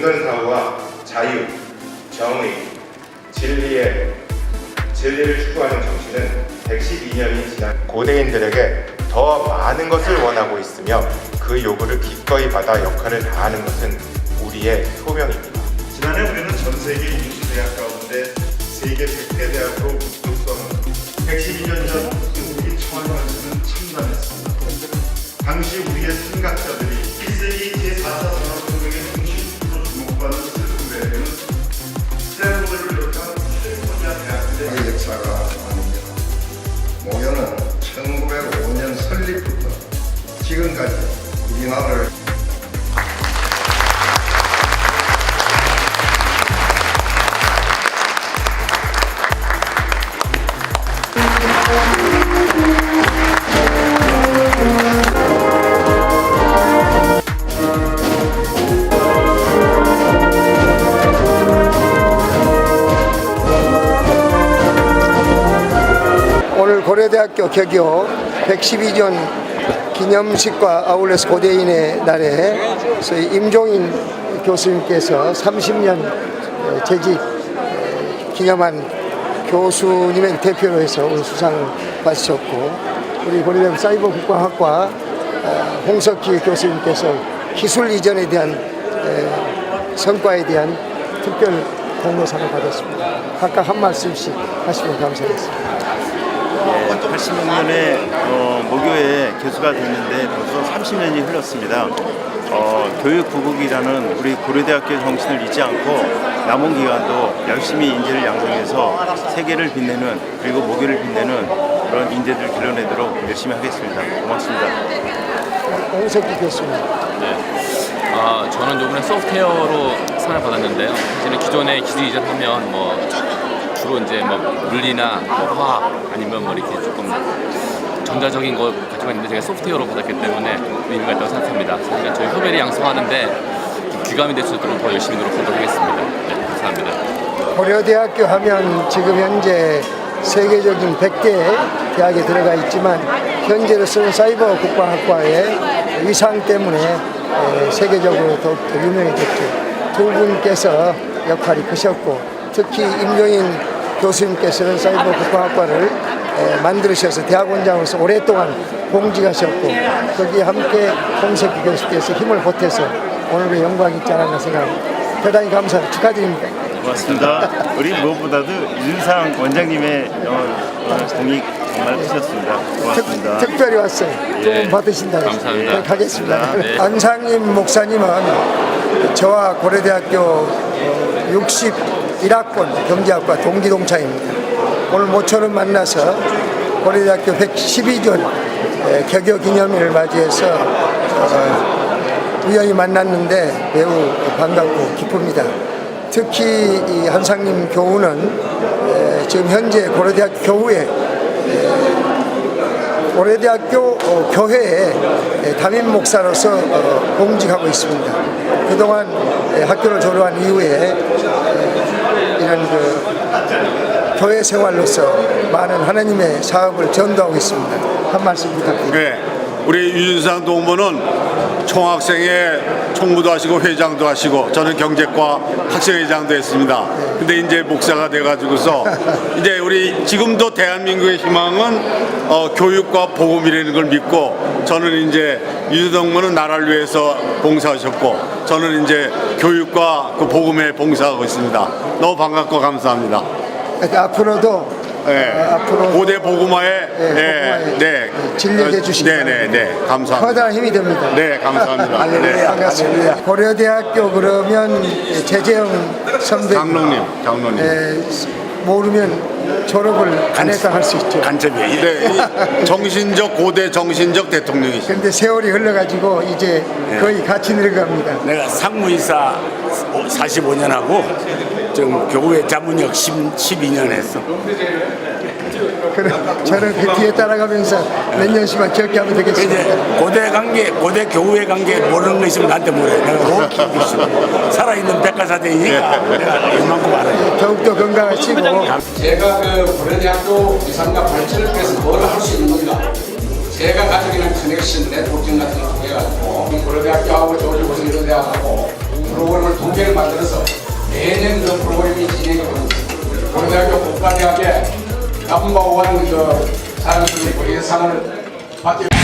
공don사고와 자유, 정의, 진리의 진리를 추구하는 정신은 112년이 지난 고대인들에게 더 많은 것을 원하고 있으며 그 요구를 기꺼이 받아 역할을 다하는 것은 우리의 소명입니다. 지난해 우리는 전 세계 인수 대학 가운데 세계 100대 대학으로 급수한 112년 전 우리 청와대는 참관했습니다. 당시 우리의 생각자들이 1세기 제4차 사가 아닙니다. 모여는 1905년 설립부터 지금까지 우리나라를 고려대학교 개교 112전 기념식과 아울러서 고대인의 날에 저희 임종인 교수님께서 30년 재직 기념한 교수님의 대표로 해서 오늘 수상을 받으셨고 우리 고려대학 사이버 국방학과 어, 홍석기 교수님께서 기술 이전에 대한 에, 성과에 대한 특별 공로상을 받았습니다. 각각 한 말씀씩 하시면 감사하겠습니다. 86년에 어, 모교에 교수가 됐는데 벌써 30년이 흘렀습니다. 어, 교육부국이라는 우리 고려대학교의 정신을 잊지 않고 남은 기간도 열심히 인재를 양성해서 세계를 빛내는 그리고 모교를 빛내는 그런 인재들을 길러내도록 열심히 하겠습니다. 고맙습니다. 홍석기 교수님. 아, 저는 이번에 소프트웨어로 상을 받았는데요. 사실은 기존에 기술 이전하면 뭐 주로 이제 뭐 물리나 뭐 화학 아니면 뭐 이렇게 조금 전자적인 거 가지고 있는데 제가 소프트웨어로 받았기 때문에 의미가 있다고 생각합니다. 사실은 저희 후배를 양성하는데 좀 귀감이 될 수 있도록 더 열심히 노력하도록 하겠습니다. 네, 감사합니다. 고려대학교 하면 지금 현재 세계적인 100개 대학에 들어가 있지만 현재로서는 사이버 국방학과의 위상 때문에 에, 세계적으로 더욱더 유명해졌죠. 두 분께서 역할이 크셨고 특히 임종인 교수님께서는 사이버 국방학과를 에, 만들으셔서 대학원장으로서 오랫동안 공직하셨고 거기에 함께 홍석기 교수께서 힘을 보태서 오늘의 영광이 있지 않았나 생각합니다. 대단히 감사합니다. 축하드립니다. 고맙습니다. 우리 무엇보다도 윤상 원장님의 어, 어, 공익 정말 크셨습니다. 고맙습니다. 특, 별히 왔어요. 도움 예. 받으신다고. 감사합니다. 네, 가겠습니다. 네. 안상임 목사님은 저와 고려대학교 61학번 경제학과 동기동창입니다. 오늘 모처럼 만나서 고려대학교 112전 개교 기념일을 맞이해서 어, 우연히 만났는데 매우 반갑고 기쁩니다. 특히 이 한상님 교우는 에, 지금 현재 고려대학 교우에 고려대학교 어, 교회의 에, 담임 목사로서 어, 공직하고 있습니다. 그동안 에, 학교를 졸업한 이후에 에, 이런 그 교회 생활로서 많은 하나님의 사업을 전도하고 있습니다. 한 말씀 부탁드립니다. 네, 우리 유준상 동무는 총학생회 총무도 하시고 회장도 하시고 저는 경제과 학생회장도 했습니다. 근데 이제 목사가 돼가지고서 이제 우리 지금도 대한민국의 희망은 어, 교육과 복음이라는 걸 믿고 저는 이제 유동무는 나라를 위해서 봉사하셨고 저는 이제 교육과 그 복음에 봉사하고 있습니다. 너무 반갑고 감사합니다. 앞으로도 네, 어, 앞으로 고대 네, 네, 복음화에 네, 주시기 네, 네, 네, 감사합니다. 커다란 힘이 됩니다. 네, 감사합니다. 할렐루야. 네. 반갑습니다. 고려대학교 그러면 재재영 선배 장로님, 장로님. 모르면 졸업을 안 했다 할 수 있죠. 간첩이에요. 네, 이 정신적 고대 정신적 대통령이십니다. 근데 세월이 흘러가지고 이제 거의 같이 늙어갑니다. 내가 상무이사 45년 하고 좀 교회 자문역 10, 12년 했어. 그래, 저는 그 뒤에 따라가면서 몇 년씩만 기억해 하면 되겠습니다. 이제 고대 관계, 고대 교우의 관계 모르는 거 있으면 나한테 물어요. 내가 뭘 키우고 있어. 살아있는 백과사대이니까 내가 이만큼 알아요. 더욱더 건강하시고. 어, 제가 그 고려대학교 이상과 발전을 위해서 뭘 할 수 있는 겁니다. 제가 가지고 있는 커넥션, 네트워킹 같은 걸 통해가지고 고려대학교하고 조지고성 대학하고 프로그램을 두 개를 만들어서 매년 그 프로그램이 진행되고 고려대학교 국가대학에 넘버원 그 사람들이 예산을 받지